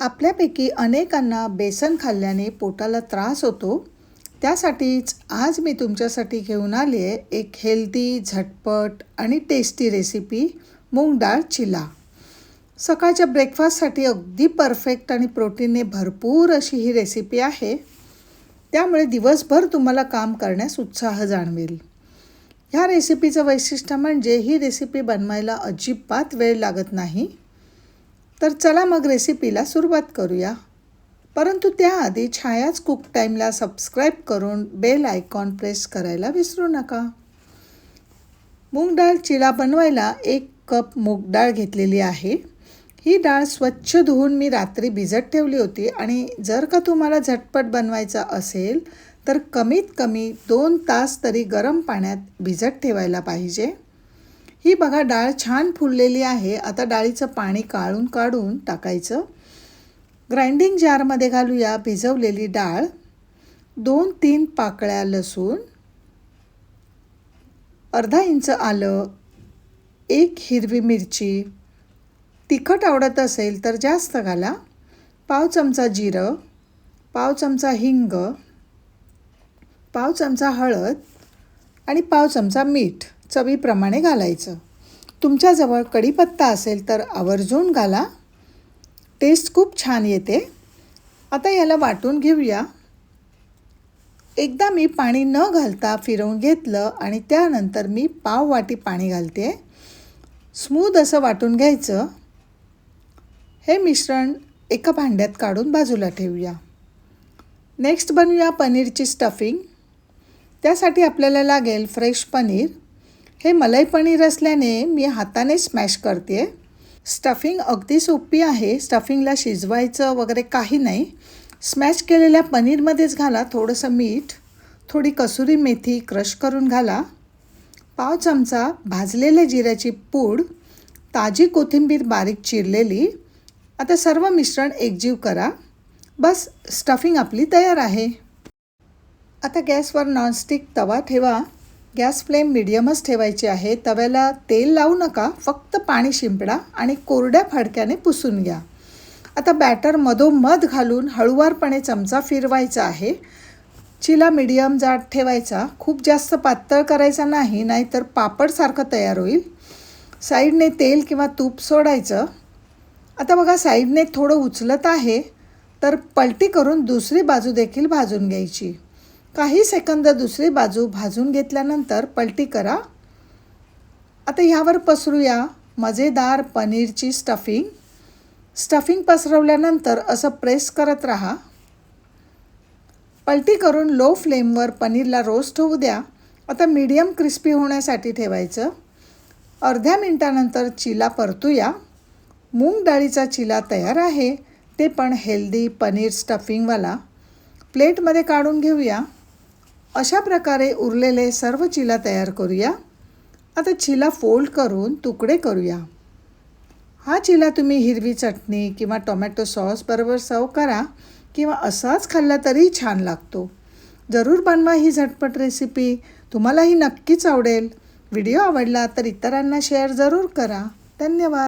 आपल्यापैकी अनेकांना बेसन खाल्ल्याने पोटाला त्रास होतो. त्यासाठीच आज मी तुमच्यासाठी घेऊन आली आहे एक हेल्दी झटपट आणि टेस्टी रेसिपी मूग डाळ चिला. सकाळच्या ब्रेकफास्टसाठी अगदी परफेक्ट आणि प्रोटीनने भरपूर अशी ही रेसिपी आहे. त्यामुळे दिवसभर तुम्हाला काम करण्यास उत्साह जाणवेल. ह्या रेसिपीचं वैशिष्ट्य म्हणजे ही रेसिपी बनवायला अजिबात वेळ लागत नाही. तर चला मग रेसिपीला सुरुवात करूया. परंतु त्याआधी छायाच कुक टाईमला सबस्क्राईब करून बेल आयकॉन प्रेस करायला विसरू नका. मूग डाळ चिला बनवायला एक कप मूग डाळ घेतलेली आहे. ही डाळ स्वच्छ धुवून मी रात्री भिजत ठेवली होती आणि जर का तुम्हाला झटपट बनवायचा असेल तर कमीत कमी दोन तास तरी गरम पाण्यात भिजत ठेवायला पाहिजे. ही बघा डाळ छान फुललेली आहे. आता डाळीचं पाणी काढून काढून टाकायचं. ग्राइंडिंग जारमध्ये घालूया भिजवलेली डाळ. दोन तीन पाकळ्या लसूण. अर्धा इंच आलं. एक हिरवी मिरची. तिखट आवडत असेल तर जास्त घाला. पाव चमचा जिरं. पाव चमचा हिंग. पाव चमचा हळद. आणि पाव चमचा मीठ. चवीप्रमाणे घालायचं. तुमच्याजवळ कढीपत्ता असेल तर आवर्जून घाला. टेस्ट खूप छान येते. आता याला वाटून घेऊया. एकदा मी पाणी न घालता फिरवून घेतलं आणि त्यानंतर मी पाव वाटी पाणी घालते. स्मूद असं वाटून घ्यायचं. हे मिश्रण एका भांड्यात काढून बाजूला ठेवूया. नेक्स्ट बनवूया पनीरची स्टफिंग. त्यासाठी आपल्याला लागेल फ्रेश पनीर. हे मलाई पनीर असल्याने मी हाताने स्मॅश करते. स्टफिंग अगदी सोपी आहे. स्टफिंगला शिजवायचं वगैरे काही नाही. स्मॅश केलेल्या पनीरमध्येच घाला थोडंसं मीठ थोडी कसुरी मेथी क्रश करून घाला. पाव चमचा भाजलेल्या जिऱ्याची पूड ताजी कोथिंबीर बारीक चिरलेली. आता सर्व मिश्रण एकजीव करा. बस स्टफिंग आपली तयार आहे. आता गॅसवर नॉनस्टिक तवा ठेवा. गॅस फ्लेम मिडियमच ठेवायची आहे. तव्याला तेल लावू नका. फक्त पाणी शिंपडा आणि कोरड्या फडक्याने पुसून घ्या. आता बॅटर मधोमध घालून हळुवारपणे चमचा फिरवायचा आहे. चिला मिडियम जाड ठेवायचा. खूप जास्त पातळ करायचा नाही नाहीतर पापडसारखं तयार होईल. साईडने तेल किंवा तूप सोडायचं. आता बघा साईडने थोडं उचलत आहे तर पलटी करून दुसरी बाजू देखील भाजून घ्यायची. काही सेकंद दुसरी बाजू भाजून घेतल्यानंतर पलटी करा. आता ह्यावर पसरूया मजेदार पनीरची स्टफिंग. स्टफिंग पसरवल्यानंतर असं प्रेस करत राहा. पलटी करून लो फ्लेमवर पनीरला रोस्ट होऊ द्या. आता मीडियम क्रिस्पी होण्यासाठी ठेवायचं. अर्ध्या मिनटानंतर चिला परतूया. मूग डाळीचा चिला तयार आहे. ते पण हेल्दी पनीर स्टफिंगवाला. प्लेटमध्ये काढून घेऊया. अशा प्रकारे उरलेले सर्व चिला तयार करूया. आता चिला फोल्ड करून तुकडे करूया. हा चिला तुम्ही हिरवी चटणी किंवा टोमॅटो सॉस बरोबर सर्व करा किंवा असाच खाल्ला तरी छान लागतो. जरूर बनवा ही झटपट रेसिपी. तुम्हालाही नक्कीच आवडेल. व्हिडिओ आवडला तर इतरांना शेअर जरूर करा. धन्यवाद.